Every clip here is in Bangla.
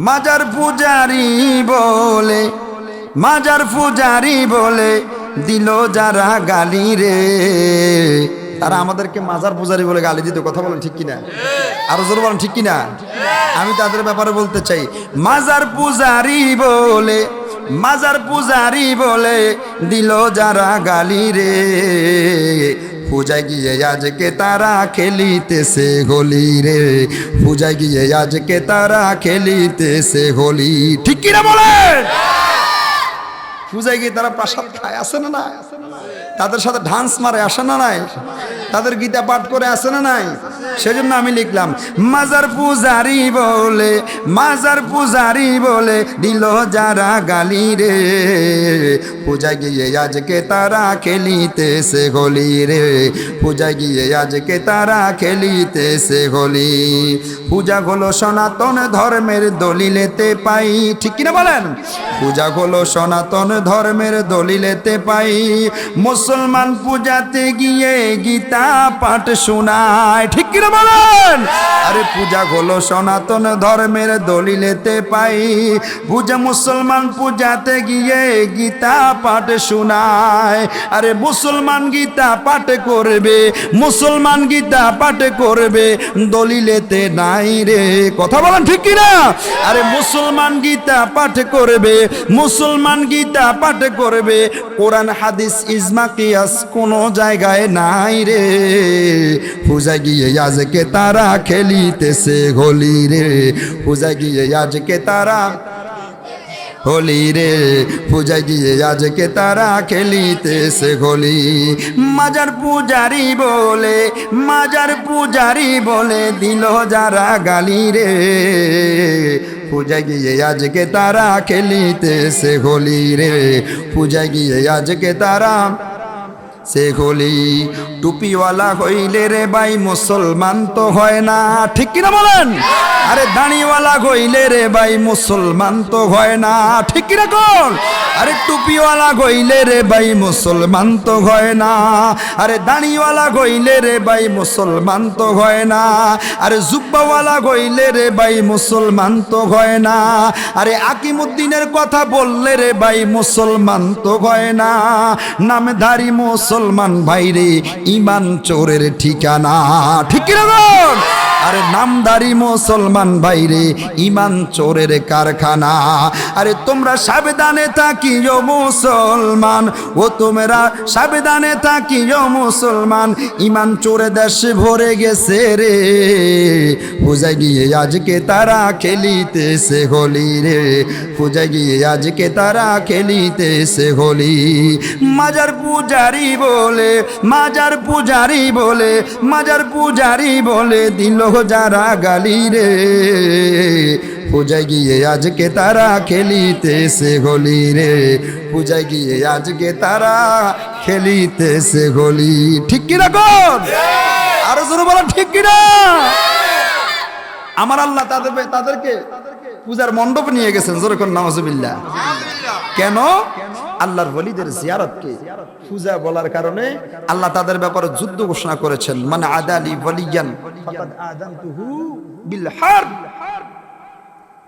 মাজার পূজারি বলে, মাজার পূজারি বলে দিল যারা গালি রে। তারা আমাদেরকে মাজার পূজারি বলে গালি দিত, কথা বলেন ঠিক কিনা? আরও জোর বলেন ঠিক কিনা? আমি তাদের ব্যাপারে বলতে চাই। মাজার পূজারি বলে মাজার পূজারি বলে দিল যারা গালি রে। পূজায় গিয়ে আজকে তারা খেলিতেছে হোলি রে। পূজায় গিয়ে আজকে তারা খেলিতেছে হোলি। ঠিক কিনা বলেন? পূজায় গিয়ে তারা প্রসাদ খায় আসে না না তাদের সাথে ডান্স মারে, আসে না নাই? তাদের গীতা পাঠ করে আসে না নাই? সেজন্য আমি লিখলাম, মাজার পূজারি বলে, মাজার পূজারি বলে দিল যারা গালি রে। পূজায় গিয়ে আজকে তারা খেলিতেছে হোলি রে। পূজা গিয়ে আজকে তারা খেলিতেছে হোলি। পূজা হলো সনাতন ধর্মের দলিলেতে পাই। ঠিক কিনা বলেন? পূজা হলো সনাতন ধর্মের দলিলেতে পাই। মুসলমান পূজাতে গিয়ে গীতা পাঠ শোনায়। ঠিক কিনা বলেন আরে পূজা হলো সনাতন ধর্মের দলিলেতে পাই। পূজা মুসলমান পূজাতে গিয়ে গীতা পাঠ শোনায়। আরে মুসলমান গীতা পাঠ করবে, মুসলমান গীতা পাঠ করবে, দলিলেতে নাই রে। কথা বলেন ঠিক কিনা? আরে মুসলমান গীতা পাঠ করবে, মুসলমান গীতা পাঠ করবে, কোরআন, হাদিস, ইজমা, কিয়াস কোনো জায়গায় নাই রে। পূজা গিয়ে আজকে তারা খেলিতেছে হোলি রে পূজা গিয়ে আজকে তারা হোলি রে পূজা গিয়ে আজকে তারা খেলিতেছে হোলি মাজার পূজারি বলে মাজার পূজারি বলে দিল যারা গালি রে পূজা গিয়ে আজকে তারা খেলিতেছে হোলি রে পূজা গিয়ে আজকে তারা সে হলি টুপিওয়ালা হইলে রে ভাই, মুসলমান তো হয় না। ঠিক কিনা বলেন? আরে দাঁড়িওয়ালা হইলে রে ভাই, মুসলমান তো হয় না। ঠিক কিনা কোন? আরে টুপিওয়ালা গইলে রে ভাই, মুসলমান তো হয় না। আরে দাঁড়িওয়ালা গইলে রে ভাই, মুসলমান তো হয় না। আরে জুব্বাওয়ালা গইলে রে ভাই, মুসলমান তো হয় না। আরে আকিমুদ্দিনের কথা বললে রে ভাই, মুসলমান তো হয় না। নামধারী মুসলমান ভাইরে ইমান চোরের ঠিকানা ঠিক কীরকম? আরে নামদারি মুসলমান ভাইরে, ইমান চোরের কারখানা। আরে তোমরা সাবধানে থাকিও মুসলমান, ও তোমরা সাবধানে থাকিও মুসলমান, ইমান চোরে দেশে ভরে গেছে রে। পূজায় গিয়ে আজকে তারা খেলিতেছে হোলি রে। পূজায় গিয়ে আজকে তারা খেলিতেছে হোলি। মাজার পূজারি বলে, মাজার পূজারি বলে, মাজার পূজারি বলে, দিল যারা গালি রে, পূজায় গিয়ে আজকে তারা খেলিতেছে হোলি রে। পূজায় গিয়ে আজকে তারা খেলিতেছে হোলি। ঠিক কিনা কোন? আরও জোরে বলো, ঠিক কিনা আমার আল্লাহ তাদের তাদেরকে পূজার মণ্ডপ নিয়ে গেছেন যেরকম নওয়াজবিল্লা কেন? আল্লাহর বলিদের জিয়ারতকে পূজা বলার কারণে আল্লাহ তাদের ব্যাপারে যুদ্ধ ঘোষণা করেছেন। মানে আদালি বলিয়ান ফাকাদ আযানতুহু বিল হারব।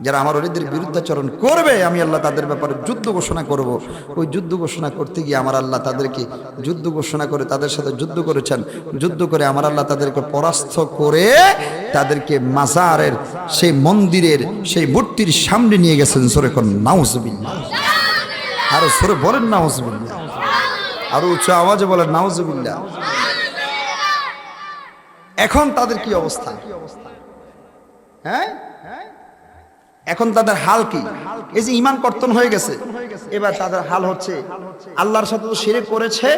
যারা আমার অলিদের বিরুদ্ধাচরণ করবে আমি আল্লাহ তাদের ব্যাপারে যুদ্ধ ঘোষণা করব। ওই যুদ্ধ ঘোষণা করতে গিয়ে আমার আল্লাহ তাদেরকে যুদ্ধ ঘোষণা করে তাদের সাথে যুদ্ধ করেছেন। যুদ্ধ করে আমার আল্লাহ তাদেরকে পরাস্ত করে তাদেরকে মাজারের সেই মন্দিরের সেই মূর্তির সামনে নিয়ে গেছেন সরে কোন নাউজবিল্লা আরও সরে বলেন নাউজবিল্লা আরও উচ্চ আওয়াজে বলেন নাউজবিল্লা এখন তাদের কি অবস্থা? হ্যাঁ? এখন তাদের হাল কি? এই যে ইমান কর্তন হয়ে গেছে, এবার তাদের হাল হচ্ছে আল্লাহর সাথে তো শিরে করেছে,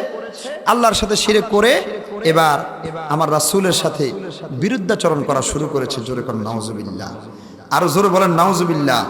আল্লাহর সাথে শিরে করে এবার আমার রাসূলের সাথে বিরুদ্ধাচরণ করা শুরু করেছে, জোরে করেন নাউজুবিল্লাহ। আরও জোরে বলেন, নাউজুবিল্লাহ।